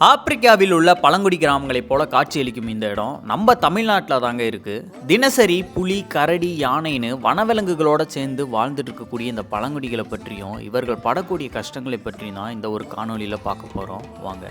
ஆப்பிரிக்காவில் உள்ள பழங்குடி கிராமங்களைப் போல காட்சியளிக்கும் இந்த இடம் நம்ம தமிழ்நாட்டில் தாங்க இருக்குது தினசரி புலி கரடி யானைன்னு வனவிலங்குகளோட சேர்ந்து வாழ்ந்துட்டு இருக்கக்கூடிய இந்த பழங்குடிகளை பற்றியும் இவர்கள் படக்கூடிய கஷ்டங்களை பற்றியும் தான் இந்த ஒரு காணொளியில் பார்க்க போகிறோம் வாங்க.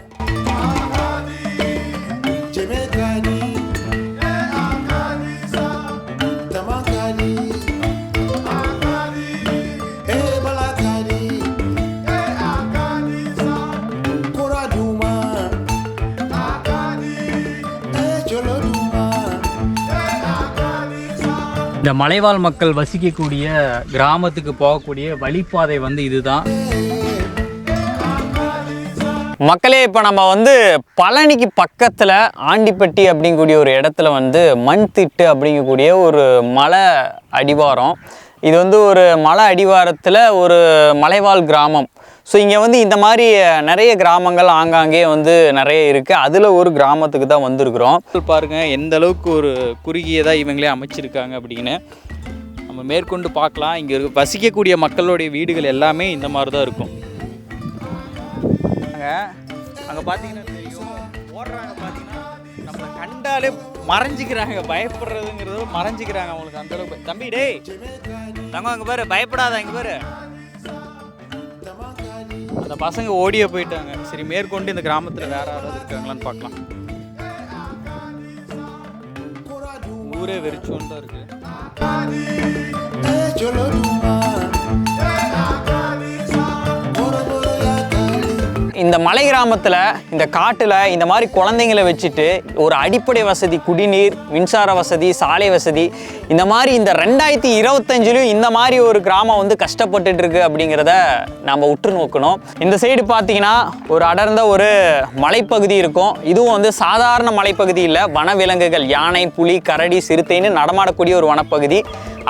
இந்த மலைவாழ் மக்கள் வசிக்கக்கூடிய கிராமத்துக்கு போகக்கூடிய வழிப்பாதை வந்து இதுதான். மக்களே இப்போ நம்ம வந்து பழனிக்கு பக்கத்தில் ஆண்டிப்பட்டி அப்படிங்கக்கூடிய ஒரு இடத்துல வந்து மண் திட்டு அப்படிங்கக்கூடிய ஒரு மலை அடிவாரம். இது வந்து ஒரு மலை அடிவாரத்தில் ஒரு மலைவாழ் கிராமம். ஸோ இங்கே வந்து இந்த மாதிரி நிறைய கிராமங்கள் ஆங்காங்கே வந்து நிறைய இருக்குது அதில் ஒரு கிராமத்துக்கு தான் வந்திருக்கிறோம். பாருங்கள் எந்த அளவுக்கு ஒரு குறுகியதாக இவங்களே அமைச்சிருக்காங்க அப்படின்னு. நம்ம மேற்கொண்டு பார்க்கலாம். இங்கே இருக்க வசிக்கக்கூடிய மக்களுடைய வீடுகள் எல்லாமே இந்த மாதிரி தான் இருக்கும். அங்கே அங்கே பார்த்தீங்கன்னா ஓடுறாங்க பார்த்தீங்கன்னா நம்மளை கண்டாலே மறைஞ்சிக்கிறாங்க. பயப்படுறதுங்கிறது மறைஞ்சிக்கிறாங்க அவங்களுக்கு அந்தளவுக்கு தம்பி டேய் தங்க அங்கே பாரு பயப்படாத இங்கே பாரு. அந்த பசங்க ஓடியே போயிட்டாங்க. சரி மேற்கொண்டு இந்த கிராமத்தில் வேற யாராவது இருக்காங்களான்னு பார்க்கலாம். ஊரே வெறிச்சோன்னு தான் இருக்கு இந்த மலை கிராமத்தில் இந்த காட்டில் இந்த மாதிரி குழந்தைங்களை வச்சுட்டு ஒரு அடிப்படை வசதி குடிநீர் மின்சார வசதி சாலை வசதி இந்த மாதிரி இந்த ரெண்டாயிரத்தி இருபத்தஞ்சிலையும் இந்த மாதிரி ஒரு கிராமம் வந்து கஷ்டப்பட்டுட்டு இருக்கு அப்படிங்கிறத நம்ம உற்று நோக்கணும். இந்த சைடு பார்த்தீங்கன்னா ஒரு அடர்ந்த ஒரு மலைப்பகுதி இருக்கும். இதுவும் வந்து சாதாரண மலைப்பகுதி இல்லை. வனவிலங்குகள் யானை புலி கரடி சிறுத்தைன்னு நடமாடக்கூடிய ஒரு வனப்பகுதி.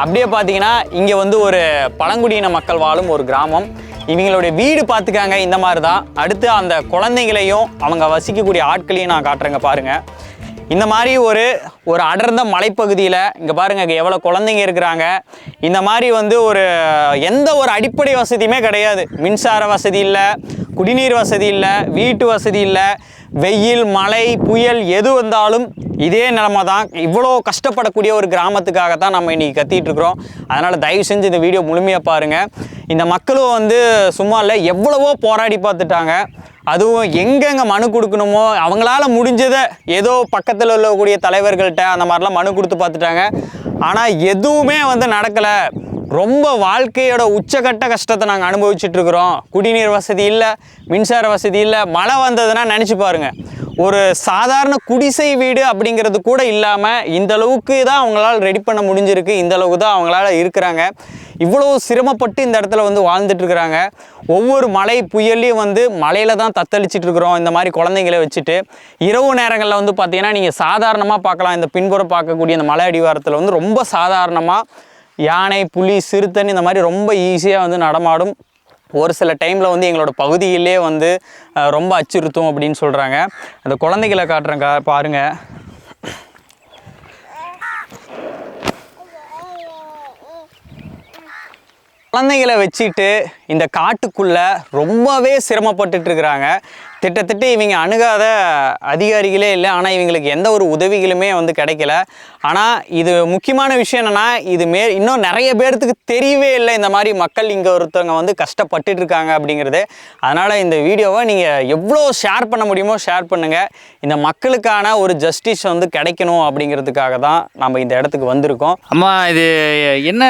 அப்படியே பார்த்தீங்கன்னா இங்கே வந்து ஒரு பழங்குடியின மக்கள் வாழும் ஒரு கிராமம். இவங்களுடைய வீடு பார்த்துக்காங்க இந்த மாதிரி தான் அடுத்து அந்த குழந்தைங்களையும் அவங்க வசிக்கக்கூடிய ஆட்களையும் நான் காட்டுறேங்க பாருங்கள் இந்த மாதிரி ஒரு ஒரு அடர்ந்த மலைப்பகுதியில் இங்கே பாருங்க இங்க எவ்வளோ குழந்தைங்க இருக்கிறாங்க. இந்த மாதிரி வந்து ஒரு எந்த ஒரு அடிப்படை வசதியுமே கிடையாது. மின்சார வசதி இல்லை குடிநீர் வசதி இல்லை வீட்டு வசதி இல்லை வெயில் மழை புயல் எது வந்தாலும் இதே நிலமை தான். இவ்வளோ கஷ்டப்படக்கூடிய ஒரு கிராமத்துக்காக தான் நம்ம இன்றைக்கி கத்திட்டு இருக்கிறோம். அதனால் தயவு செஞ்சு இந்த வீடியோ முழுமையாக பாருங்கள் இந்த மக்களும் வந்து சும்மா இல்லை எவ்வளவோ போராடி பார்த்துட்டாங்க. அதுவும் எங்கெங்கே மனு கொடுக்கணுமோ அவங்களால முடிஞ்சதை ஏதோ பக்கத்தில் உள்ளக்கூடிய தலைவர்கள்ட்ட அந்த மாதிரிலாம் மனு கொடுத்து பார்த்துட்டாங்க. ஆனால் எதுவுமே வந்து நடக்கலை. ரொம்ப வாழ்க்கையோட உச்சகட்ட கஷ்டத்தை நாங்கள் அனுபவிச்சுட்டு இருக்கிறோம். குடிநீர் வசதி இல்லை மின்சார வசதி இல்லை மழை வந்ததுன்னா நினச்சி பாருங்க. ஒரு சாதாரண குடிசை வீடு அப்படிங்கிறது கூட இல்லாமல் இந்த அளவுக்கு தான் அவங்களால ரெடி பண்ண முடிஞ்சிருக்கு. இந்த அளவுக்கு தான் அவங்களால இருக்கிறாங்க. இவ்வளோ சிரமப்பட்டு இந்த இடத்துல வந்து வாழ்ந்துட்டு இருக்கிறாங்க. ஒவ்வொரு மலை புயல்லையும் வந்து மலையில தான் தத்தளிச்சிட்டு இருக்கிறோம். இந்த மாதிரி குழந்தைங்களை வச்சுட்டு இரவு நேரங்களில் வந்து பார்த்தீங்கன்னா நீங்கள் சாதாரணமாக பார்க்கலாம். இந்த பின்புறம் பார்க்கக்கூடிய இந்த மலை அடிவாரத்தில் வந்து ரொம்ப சாதாரணமாக யானை புலி சிறுத்தைன்னு இந்த மாதிரி ரொம்ப ஈஸியாக வந்து நடமாடும் ஒரு சில டைமில் வந்து எங்களோட பகுதியிலே வந்து ரொம்ப அச்சுறுத்தும் அப்படின்னு சொல்கிறாங்க அந்த குழந்தைகளை காட்டுறேன் கா பாருங்கள் குழந்தைகளை வச்சுட்டு இந்த காட்டுக்குள்ளே ரொம்பவே சிரமப்பட்டுட்டு இருக்கிறாங்க திட்டத்திட்ட இவங்க அணுகாத அதிகாரிகளே இல்லை. ஆனால் இவங்களுக்கு எந்த ஒரு உதவிகளுமே வந்து கிடைக்கல. ஆனால் இது முக்கியமான விஷயம் என்னென்னா இது மே இன்னும் நிறைய பேர்த்துக்கு தெரியவே இல்லை. இந்த மாதிரி மக்கள் இங்கே ஒருத்தவங்க வந்து கஷ்டப்பட்டுட்டு இருக்காங்க அப்படிங்கிறது. அதனால் இந்த வீடியோவை நீங்கள் எவ்வளோ ஷேர் பண்ண முடியுமோ ஷேர் பண்ணுங்கள் இந்த மக்களுக்கான ஒரு ஜஸ்டிஸ் வந்து கிடைக்கணும் அப்படிங்கிறதுக்காக தான் நம்ம இந்த இடத்துக்கு வந்திருக்கோம். அம்மா இது என்ன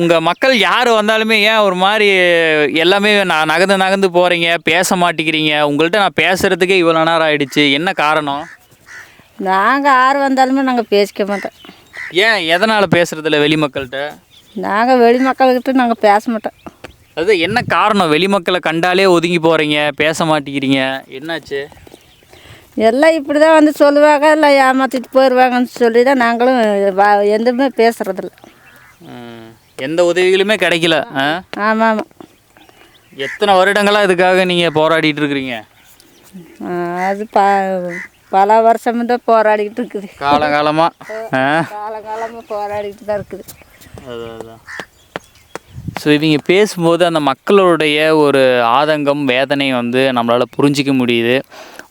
உங்கள் மக்கள் யார் வந்தாலுமே ஏன் ஒரு மாதிரி எல்லாமே நான் நகர்ந்து நகர்ந்து போகிறீங்க பேச மாட்டேங்கிறீங்க. உங்கள்கிட்ட நான் பேசுகிறதுக்கே இவ்வளோ நேரம் ஆயிடுச்சு. என்ன காரணம்? நாங்கள் யார் வந்தாலுமே நாங்கள் பேசிக்க மாட்டோம். ஏன்? எதனால் பேசுகிறதில்ல வெளி மக்கள்கிட்ட? நாங்கள் வெளி மக்கள்கிட்ட நாங்கள் பேச மாட்டோம். அது என்ன காரணம்? வெளி மக்களை கண்டாலே ஒதுங்கி போகிறீங்க பேச மாட்டேங்கிறீங்க. என்னாச்சு? எல்லாம் இப்படி தான் வந்து சொல்லுவாங்க. இல்லை ஏமாற்றிட்டு போயிடுவாங்கன்னு சொல்லி தான் நாங்களும் எதுவுமே பேசுறதில்ல. ம், எந்த உதவிகளுமே கிடைக்கல? ஆமாம் ஆமாம் எத்தனை வருடங்களா இதுக்காக நீங்கள் போராடிட்டு இருக்கிறீங்க? அது ப பல வருஷம் தான் போராடிக்கிட்டு இருக்குது. காலகாலமாக ஆ? காலகாலமாக போராடிக்கிட்டு தான் இருக்குது. அதான் ஸோ இவங்க பேசும்போது அந்த மக்களுடைய ஒரு ஆதங்கம் வேதனை வந்து நம்மளால் புரிஞ்சிக்க முடியுது.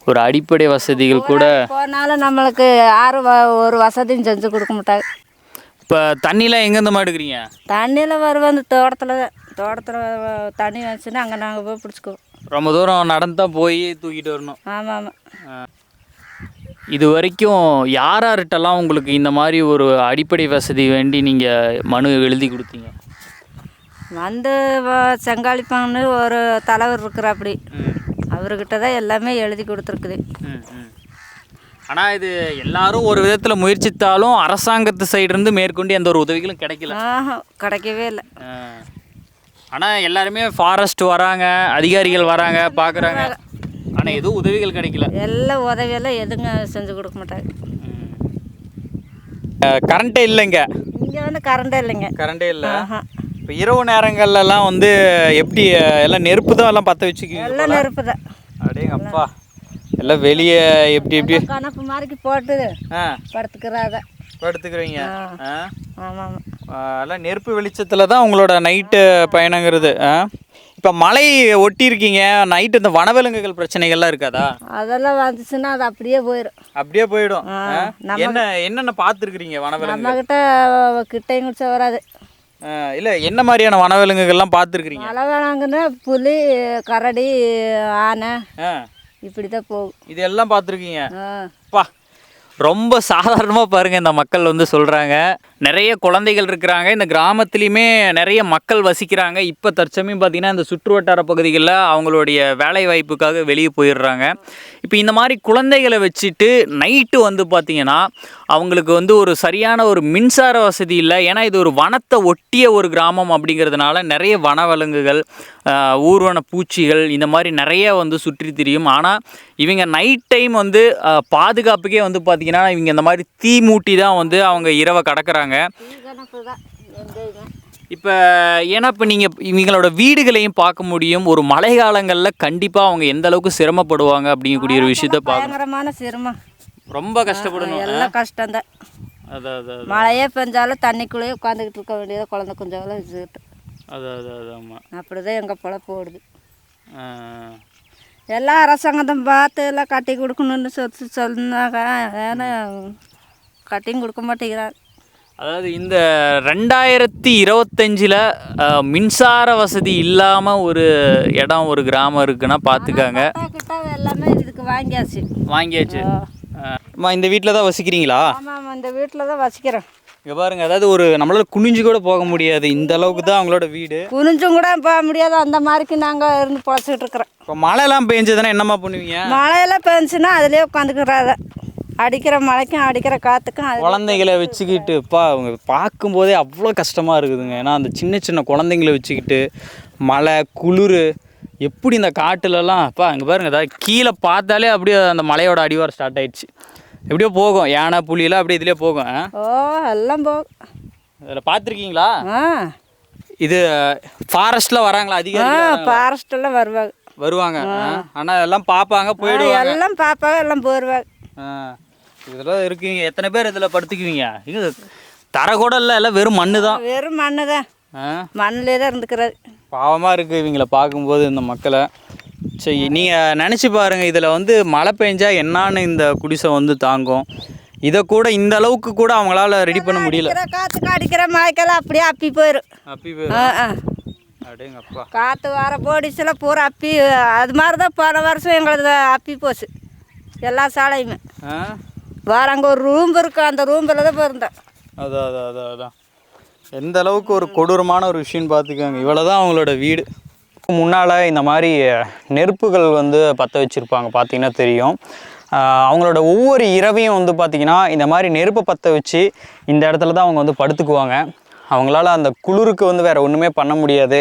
ஒரு அடிப்படை வசதிகள் கூட போனாலும் நம்மளுக்கு யாரும் ஒரு வசதியும் செஞ்சு கொடுக்க மாட்டாங்க. இப்போ தண்ணிலாம் எங்கேருந்து மாட்டுக்கிறீங்க? தண்ணியில் வருவோம் அந்த தோட்டத்தில் தான் தோட்டத்தில் தண்ணி வந்துச்சுன்னா அங்கே நாங்கள் போய் பிடிச்சிக்குவோம். ரொம்ப தூரம் நடந்து தான் போய் தூக்கிட்டு வரணும். ஆமாம் ஆமாம் இது வரைக்கும் யார் யார்கிட்டலாம் உங்களுக்கு இந்த மாதிரி ஒரு அடிப்படை வசதி வேண்டி நீங்கள் மனு எழுதி கொடுத்தீங்க? வந்து செங்காளிப்பான்னு ஒரு தலைவர் இருக்கிற அப்படி அவர்கிட்ட தான் எல்லாமே எழுதி கொடுத்துருக்குது. ஆனால் இது எல்லாரும் ஒரு விதத்தில் முயற்சித்தாலும் அரசாங்கத்து இருந்து மேற்கொண்டு எந்த ஒரு உதவிகளும் கிடைக்கல. ஆஹா கிடைக்கவே இல்லை. ஆனால் எல்லாருமே ஃபாரஸ்ட் வராங்க அதிகாரிகள் வராங்க பார்க்குறாங்க ஆனால் எதுவும் உதவிகள் கிடைக்கல. எல்லாம் உதவியெல்லாம் எதுங்க செஞ்சு கொடுக்க மாட்டாங்க. கரண்ட்டே இல்லைங்க. இங்கே வந்து கரண்டே இல்லைங்க. கரண்டே இல்லை. ஆஹா. இப்போ இரவு நேரங்கள்லாம் வந்து எப்படி அஹ், எல்லாம் நெருப்பு தான் எல்லாம் பற்ற வச்சுக்குவீங்க எல்லாம் நெருப்பு தான். அடேங்க அப்பா எல்லாம் வெளியே எப்படி எப்படி? கணப்பு மாதிரிக்கு போட்டு படுத்துக்கிறாத படுத்துக்கிறீங்க. எல்லாம் நெருப்பு வெளிச்சத்தில் தான் உங்களோட நைட்டு பயணங்கிறது இப்போ மலை ஒட்டி இருக்கீங்க நைட்டு இந்த வனவிலங்குகள் பிரச்சனைகள்லாம் இருக்காதா? அதெல்லாம் வந்துச்சுன்னா அது அப்படியே போயிடும் அப்படியே போயிடும் என்ன என்னென்ன பார்த்துருக்குறீங்க வனவிலங்கு நம்மக்கிட்ட கிட்டையும் வராது இல்லை என்ன மாதிரியான வனவிலங்குகள்லாம் பார்த்துருக்குறீங்க? மழை வேணாங்கன்னா புலி கரடி ஆனை ஆ. இப்படி தான் போகும். இது எல்லாம் பார்த்துருக்கீங்க ரொம்ப சாதாரணமாக பாருங்கள் இந்த மக்கள் வந்து சொல்கிறாங்க நிறைய குழந்தைகள் இருக்கிறாங்க. இந்த கிராமத்துலேயுமே நிறைய மக்கள் வசிக்கிறாங்க. இப்போ தற்சமயம் பார்த்திங்கன்னா இந்த சுற்று வட்டார பகுதிகளில் அவங்களுடைய வேலை வாய்ப்புக்காக வெளியே போயிடுறாங்க. இப்போ இந்த மாதிரி குழந்தைகளை வச்சுட்டு நைட்டு வந்து பார்த்திங்கன்னா அவங்களுக்கு வந்து ஒரு சரியான ஒரு மின்சார வசதி இல்லை. ஏன்னா இது ஒரு வனத்தை ஒட்டிய ஒரு கிராமம் அப்படிங்கிறதுனால நிறைய வனவிலங்குகள் ஊர்வன பூச்சிகள் இந்த மாதிரி நிறைய வந்து சுற்றி திரியும். ஆனால் இவங்க நைட் டைம் வந்து பாதுகாப்புக்கே வந்து பார்த்திங்கன்னா இவங்க இந்த மாதிரி தீ மூட்டி தான் வந்து அவங்க இரவை கடக்குறாங்க. இப்போ ஏன்னா இப்போ நீங்கள் இவங்களோட வீடுகளையும் பார்க்க முடியும். ஒரு மழை காலங்களில் கண்டிப்பாக அவங்க எந்த அளவுக்கு சிரமப்படுவாங்க அப்படிங்கக்கூடிய ஒரு விஷயத்த பயங்கரமான சிரமம். ரொம்ப கஷ்டப்படணும். எல்லாம் கஷ்டம்தான். மழையே பெஞ்சாலும் தண்ணிக்குள்ளேயே உட்காந்துக்கிட்டு இருக்க வேண்டியது குழந்தை கொஞ்சம் வச்சுக்கிட்டு அதான் அதான் அதான் ஆமாம் அப்படி தான் எங்கள் பொழப்பு ஓடுது. எல்லாம் அரசாங்கம் பார்த்து எல்லாம் கட்டி கொடுக்கணும்னு சொல்லி சொன்னாங்க. ஏன்னா கட்டியும் கொடுக்க மாட்டேங்கிறாங்க. அதாவது இந்த ரெண்டாயிரத்தி இருபத்தஞ்சில் மின்சார வசதி இல்லாமல் ஒரு இடம் ஒரு கிராமம் இருக்குன்னா பார்த்துக்காங்க. எல்லாமே இதுக்கு வாங்கியாச்சு. வாங்கியாச்சு. அம்மா இந்த வீட்டில் தான் வசிக்கிறீங்களா? ஆமாம் ஆமாம் இந்த வீட்டில் தான் வசிக்கிறோம். இங்கே பாருங்க அதாவது ஒரு நம்மளால குனிஞ்சு கூட போக முடியாது. இந்த அளவுக்கு தான் அவங்களோட வீடு. குனிஞ்சும் கூட போக முடியாது. அந்த மாதிரிக்கு நாங்கள் இருந்து பொழைச்சிக்கிட்டு இருக்கிறோம். இப்போ மழைலாம் பெஞ்சதுன்னா என்னம்மா பண்ணுவீங்க? மழையெல்லாம் பெஞ்சுன்னா அதுலேயே உட்காந்துக்கிறாத அடிக்கிற மழைக்கும் அடிக்கிற காற்றுக்கும் அது குழந்தைகளை வச்சுக்கிட்டுப்பா அவங்க பார்க்கும்போதே அவ்வளோ கஷ்டமாக இருக்குதுங்க. ஏன்னா அந்த சின்ன சின்ன குழந்தைங்கள வச்சுக்கிட்டு மழை குளிர் எப்படி இந்த காட்டுலலாம் அப்பா அங்கே பாருங்க அதாவது கீழே பார்த்தாலே அப்படியே அந்த மலையோட அடிவாரம் ஸ்டார்ட் ஆயிடுச்சு. எப்படியோ போகும். யானை புலியெல்லாம் அப்படியே இதுலேயே போகும். ஓ எல்லாம் போகும் அதில் பார்த்துருக்கீங்களா? இது ஃபாரஸ்ட்டில் வராங்களா? ஆ அதிகாரி ஃபாரஸ்டெல்லாம் வருவாங்க. வருவாங்க. ஆனால் எல்லாம் பார்ப்பாங்க போயிடுவாங்க. எல்லாம் பார்ப்பாங்க எல்லாம் போயிடுவாங்க இதெல்லாம் இருக்குங்க. எத்தனை பேர் இதில் படுத்துக்குவீங்க? இது தரை கூட இல்லை எல்லாம் வெறும் மண்ணு தான். வெறும் மண்ணு தான் மண்ணிலே தான் இருந்துக்கிறது. பாவமாக இருக்குது இவங்கள பார்க்கும்போது இந்த மக்களை. சரி நீங்கள் நினச்சி பாருங்கள் இதில் வந்து மழை பெஞ்சா என்னான்னு இந்த குடிசை வந்து தாங்கும். இதை கூட இந்த அளவுக்கு கூட அவங்களால ரெடி பண்ண முடியல. காற்றுக்கு அடிக்கிற மழைக்கெல்லாம் அப்படியே அப்பி போயிடும் அப்பி அப்படிங்கப்பா காற்று வர போடிச்சில் பூரா அப்பி அது மாதிரி தான் போன வருஷம் எங்களது அப்பி போச்சு. எல்லா சாலையுமே. வேற அங்கே ஒரு ரூம் இருக்கு அந்த ரூம்பில் தான் போயிருந்தேன் அதான் அதான் அதான் அதான். எந்த அளவுக்கு ஒரு கொடூரமான ஒரு விஷயம்னு பார்த்துக்கோங்க. இவ்வளோ தான் அவங்களோட வீடு. முன்னால் இந்த மாதிரி நெருப்புகள் வந்து பற்ற வச்சுருப்பாங்க பார்த்தீங்கன்னா தெரியும். அவங்களோட ஒவ்வொரு இரவையும் வந்து பார்த்திங்கன்னா இந்த மாதிரி நெருப்பை பற்ற வச்சு இந்த இடத்துல தான் அவங்க வந்து படுத்துக்குவாங்க. அவங்களால அந்த குளிருக்கு வந்து வேறு ஒன்றுமே பண்ண முடியாது.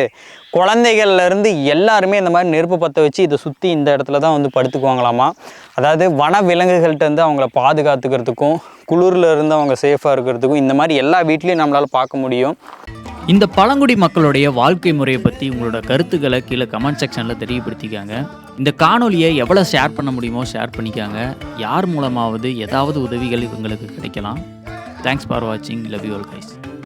குழந்தைகள்லேருந்து எல்லாருமே இந்த மாதிரி நெருப்பு பற்ற வச்சு இதை சுற்றி இந்த இடத்துல தான் வந்து படுத்துக்குவாங்களாமா. அதாவது வன விலங்குகள்கிட்ட வந்து அவங்கள பாதுகாத்துக்கிறதுக்கும் குளிரில் இருந்து அவங்க சேஃபாக இருக்கிறதுக்கும் இந்த மாதிரி எல்லா வீட்லேயும் நம்மளால் பார்க்க முடியும். இந்த பழங்குடி மக்களுடைய வாழ்க்கை முறையை பற்றி உங்களோட கருத்துக்களை கீழே கமெண்ட் செக்ஷனில் தெரியப்படுத்திக்காங்க. இந்த காணொலியை எவ்வளோ ஷேர் பண்ண முடியுமோ ஷேர் பண்ணிக்காங்க. யார் மூலமாவது ஏதாவது உதவிகள் இவங்களுக்கு கிடைக்கலாம். தேங்க்ஸ் ஃபார் வாட்சிங் லவ் யூ ஆல் கைஸ்